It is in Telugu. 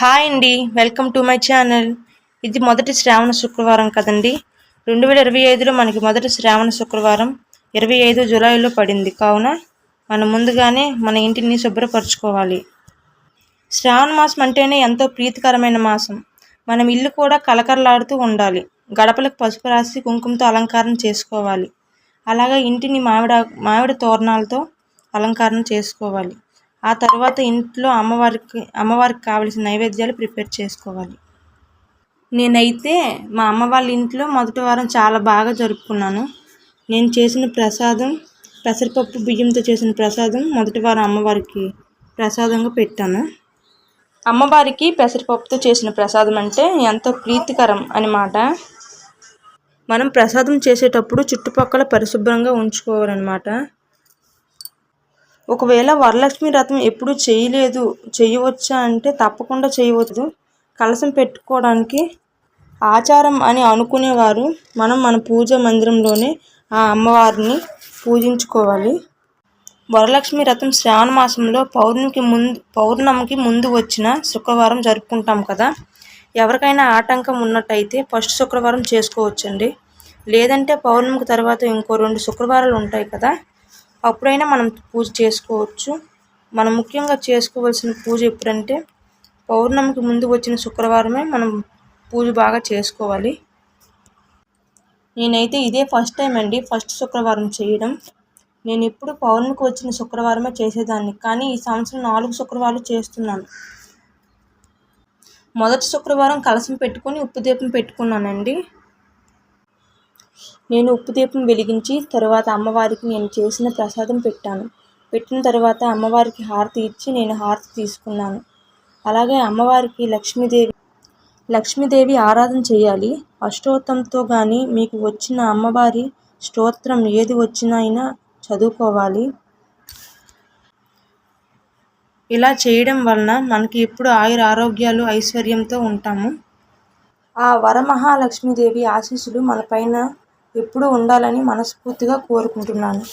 హాయ్ అండి వెల్కమ్ టు మై ఛానల్. ఇది మొదటి శ్రావణ శుక్రవారం కదండి. రెండు వేల ఇరవై ఐదులో మనకి మొదటి శ్రావణ శుక్రవారం ఇరవై ఐదు జూలైలో పడింది. కావున మనం ముందుగానే మన ఇంటిని శుభ్రపరచుకోవాలి. శ్రావణ మాసం అంటేనే ఎంతో ప్రీతికరమైన మాసం. మనం ఇల్లు కూడా కలకరలాడుతూ ఉండాలి. గడపలకు పసుపు రాసి కుంకుమతో అలంకారం చేసుకోవాలి. అలాగే ఇంటిని మామిడ మామిడి తోరణాలతో అలంకారం చేసుకోవాలి. ఆ తర్వాత ఇంట్లో అమ్మవారికి అమ్మవారికి కావలసిన నైవేద్యాలు ప్రిపేర్ చేసుకోవాలి. నేనైతే మా అమ్మ వాళ్ళ ఇంట్లో మొదటి వారం చాలా బాగా జరుపుకున్నాను. నేను చేసిన ప్రసాదం పెసరపప్పు బియ్యంతో చేసిన ప్రసాదం మొదటి వారం అమ్మవారికి ప్రసాదంగా పెట్టాను. అమ్మవారికి పెసరపప్పుతో చేసిన ప్రసాదం అంటే ఎంతో ప్రీతికరం అనమాట మనం ప్రసాదం చేసేటప్పుడు చుట్టుపక్కల పరిశుభ్రంగా ఉంచుకోవాలన్నమాట. ఒకవేళ వరలక్ష్మి వ్రతం ఎప్పుడు చేయలేదు చేయవచ్చా అంటే తప్పకుండా చేయవచ్చు. కలసం పెట్టుకోవడానికి ఆచారం అని అనుకునేవారు. మనం మన పూజ మందిరంలోనే ఆ అమ్మవారిని పూజించుకోవాలి. వరలక్ష్మి వ్రతం శ్రావణ మాసంలో పౌర్ణమికి ముందు పౌర్ణమికి ముందు వచ్చిన శుక్రవారం జరుపుకుంటాం కదా. ఎవరికైనా ఆటంకం ఉన్నట్టయితే ఫస్ట్ శుక్రవారం చేసుకోవచ్చండి. లేదంటే పౌర్ణమికి తర్వాత ఇంకో రెండు శుక్రవారాలు ఉంటాయి కదా. అప్పుడైనా మనం పూజ చేసుకోవచ్చు. మనం ముఖ్యంగా చేసుకోవాల్సిన పూజ ఎప్పుడంటే పౌర్ణమికి ముందు వచ్చిన శుక్రవారమే మనం పూజ బాగా చేసుకోవాలి. నేనైతే ఇదే ఫస్ట్ టైం అండి ఫస్ట్ శుక్రవారం చేయడం. నేను ఎప్పుడు పౌర్ణమికి వచ్చిన శుక్రవారమే చేసేదాన్ని కానీ ఈ సంవత్సరం నాలుగు శుక్రవారాలు చేస్తున్నాను. మొదటి శుక్రవారం కలసం పెట్టుకొని ఉప్పు దీపం పెట్టుకున్నానండి. నేను ఉప్పు దీపం వెలిగించి తరువాత అమ్మవారికి నేను చేసిన ప్రసాదం పెట్టాను. పెట్టిన తర్వాత అమ్మవారికి హారతి ఇచ్చి నేను హారతి తీసుకున్నాను. అలాగే అమ్మవారికి లక్ష్మీదేవి లక్ష్మీదేవి ఆరాధన చేయాలి. అష్టోత్తంతో కానీ మీకు వచ్చిన అమ్మవారి స్తోత్రం ఏది వచ్చినా అయినా చదువుకోవాలి. ఇలా చేయడం వలన మనకి ఎప్పుడు ఆయుర ఆరోగ్యాలు ఐశ్వర్యంతో ఉంటాము. ఆ వరమహాలక్ష్మీదేవి ఆశీస్సులు మన పైన ఎప్పుడూ ఉండాలని మనస్ఫూర్తిగా కోరుకుంటున్నాను.